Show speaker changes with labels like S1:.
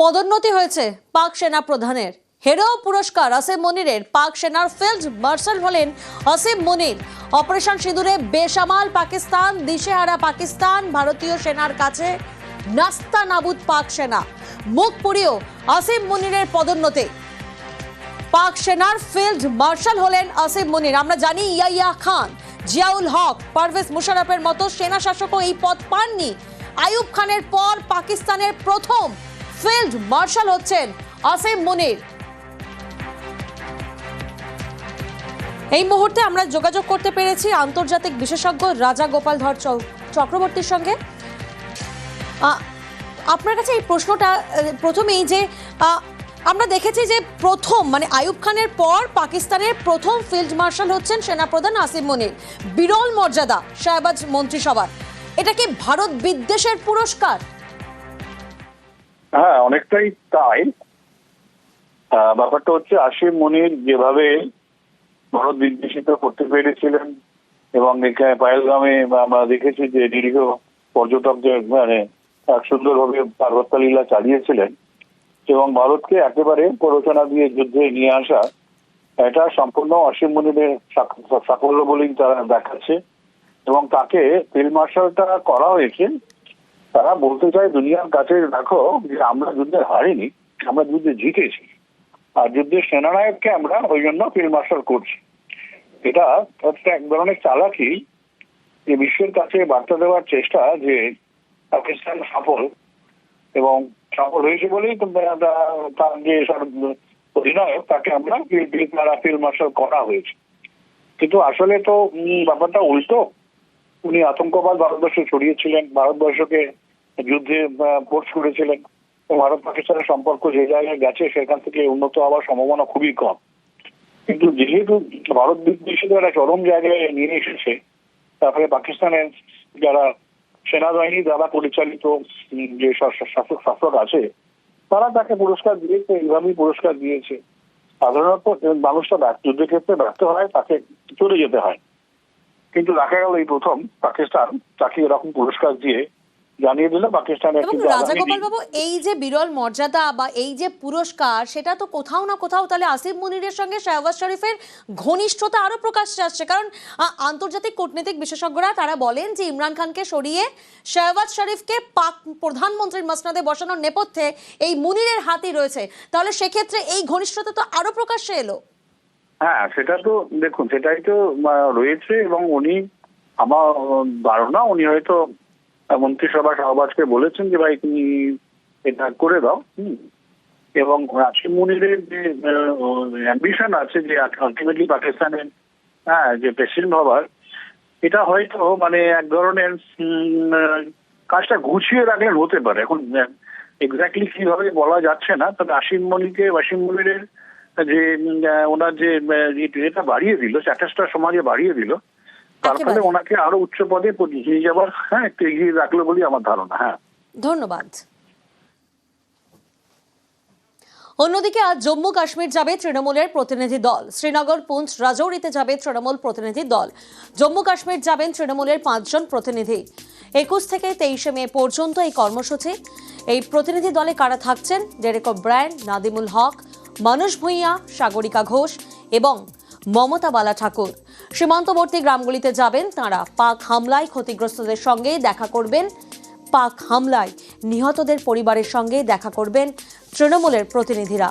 S1: পদোন্নতি হয়েছে পাক সেনা প্রধানের। হেরো পুরস্কার আসিম মনিরের পাক সেনার ফিল্ড মার্শাল হলেন আসিম মনির। অপারেশন সিঁদুরে বেসামাল পাকিস্তান, দিশেহারা পাকিস্তান, ভারতীয় সেনার কাছে নাস্তা নাবুদ পাক সেনা। মুখ পুড়িয়েও আসিম মনিরের পদোন্নতি। পাক সেনার ফিল্ড মার্শাল হলেন আসিম মনির। আমরা জানি ইয়াইয়া খান, জিয়াউল হক, পারভেজ মুশারফের মতো সেনা শাসকও এই পদ পাননি। আইয়ুব খানের পর পাকিস্তানের প্রথম ফিল্ড মার্শাল হচ্ছেন আসিম মনির। এই মুহূর্তে আমরা যোগাযোগ করতে পেরেছি আন্তর্জাতিক বিশেষজ্ঞ রাজা গোপাল ধর চক্রবর্তীর সঙ্গে। আপনার কাছে এই প্রশ্নটা প্রথমেই যে আমরা দেখেছি যে প্রথম মানে আইয়ুব খানের পর পাকিস্তানের প্রথম ফিল্ড মার্শাল হচ্ছেন সেনাপ্রধান আসিম মনির। বিরল মর্যাদা, শাহবাজ মন্ত্রিসভার। এটা কি ভারত বিদ্বেষের পুরস্কার?
S2: হ্যাঁ অনেকটাই তাই। ব্যাপারটা হচ্ছে আসিম মনির যেভাবে ভারত বিদ্বেষিত করতে পেরেছিলেন এবং এখানে পায়েলগামে আমরা দেখেছি যে দীর্ঘ পর্যটকদের মানে সুন্দরভাবে পার্বত্য লীলা চালিয়েছিলেন এবং ভারতকে একেবারে প্ররোচনা দিয়ে যুদ্ধে নিয়ে আসা, এটা সম্পূর্ণ অসীম মনিরের সাফল্য বলেই তারা দেখাচ্ছে এবং তাকে ফিল্ড মার্শালটা করা হয়েছে। তারা বলতে চায় দুনিয়ার কাছে দেখো যে আমরা যুদ্ধে হারিনি, আমরা যুদ্ধে জিতেছি। আর যুদ্ধের সেনানায়ককে আমরা ওই জন্য ফিল্ড মার্শাল করছি। এটা এক ধরনের চালাকি যে বিশ্বের কাছে বার্তা দেওয়ার চেষ্টা যে পাকিস্তান সফল এবং সফল হয়েছে বলেই তার যে সর- অধিনায়ক, তাকে আমরা ফিল্ড মার্শাল করা হয়েছে। কিন্তু আসলে তো ব্যাপারটা উল্টো। উনি আতঙ্কবাদ ভারতবর্ষে ছড়িয়েছিলেন, ভারতবর্ষকে যুদ্ধে ফোর্স করেছিলেন ভারত পাকিস্তানের সম্পর্ক যে জায়গায় গেছে সেখান থেকে উন্নত হওয়ার সম্ভাবনা খুবই কম। কিন্তু যেহেতু ভারত বিদ্বেষীদের একটা চরম জায়গায় নিয়ে এসেছে, তারপরে পাকিস্তানের যারা সেনাবাহিনী দ্বারা পরিচালিত যে শাসক, শাসক- আছে, তারা তাকে পুরস্কার দিয়েছে, এইভাবেই পুরস্কার দিয়েছে। সাধারণত মানুষটা যুদ্ধক্ষেত্রে ব্যর্থ হয়, তাকে চলে যেতে হয়। কিন্তু দেখা গেল এই প্রথম পাকিস্তান তাকে এরকম পুরস্কার দিয়ে জানিয়ে দিল পাকিস্তানের
S1: এবং বাবু এই যে বিরল মর্যাদা বা এই যে পুরস্কার সেটা তো কোথাও না কোথাও তাহলে আসিফ মুনিরের সঙ্গে শাহবাজ শরীফের ঘনিষ্ঠতা আরও প্রকাশ্যে আসছে। কারণ আন্তর্জাতিক কূটনীতিক বিশেষজ্ঞরা তারা বলেন যে ইমরান খানকে সরিয়ে শাহবাজ শরীফকে পাক প্রধানমন্ত্রীর মসনদে বসানোর নেপথ্যে এই মুনিরের হাতই রয়েছে। তাহলে সেক্ষেত্রে এই ঘনিষ্ঠতা তো আরও প্রকাশ্যে এলো।
S2: হ্যাঁ সেটা তো, দেখুন, সেটাই তো রয়েছে এবং উনি, আমার ধারণা, উনি হয়তো মন্ত্রিসভা সহবাজকে বলেছেন যে, ভাই, তুমি এটা করে দাও। এবং আসিম মুনিরের যে অ্যাম্বিশন আছে যে আলটিমেটলি পাকিস্তানের হ্যাঁ যে প্রেসিডেন্ট হবার, এটা হয়তো মানে এক ধরনের কাজটা গুছিয়ে রাখলেন হতে পারে এখন এক্স্যাক্টলি কীভাবে বলা যাচ্ছে না, তবে আসিম মনিকে আসিম মনিরের যে ওনার যে এটা বাড়িয়ে দিল স্ট্যাটাসটা সমাজে বাড়িয়ে দিল তার ফলে ওনাকে আরও উচ্চ পদে নিয়ে যাবার হ্যাঁ একটু এগিয়ে রাখল বলেই আমার ধারণা হ্যাঁ।
S1: ধন্যবাদ। অন্যদিকে আজ জম্মু কাশ্মীর যাবে তৃণমূলের প্রতিনিধি দল। শ্রীনগর পুঞ্চ রাজৌরিতে যাবে তৃণমূল প্রতিনিধি দল। জম্মু কাশ্মীর যাবেন তৃণমূলের পাঁচজন প্রতিনিধি। একুশ থেকে তেইশে মে পর্যন্ত এই কর্মসূচি। এই প্রতিনিধি দলে কারা থাকছেন? ডেরেক ব্রায়ন নাদিমুল হক মানুষ ভূঁইয়া, সাগরিকা ঘোষ এবং মমতা বালা ঠাকুর। সীমান্তবর্তী গ্রামগুলিতে যাবেন তারা। পাক হামলায় ক্ষতিগ্রস্তদের সঙ্গে দেখা করবেন পাক হামলায় নিহতদের পরিবারের সঙ্গে দেখা করবেন তৃণমূলের প্রতিনিধিরা।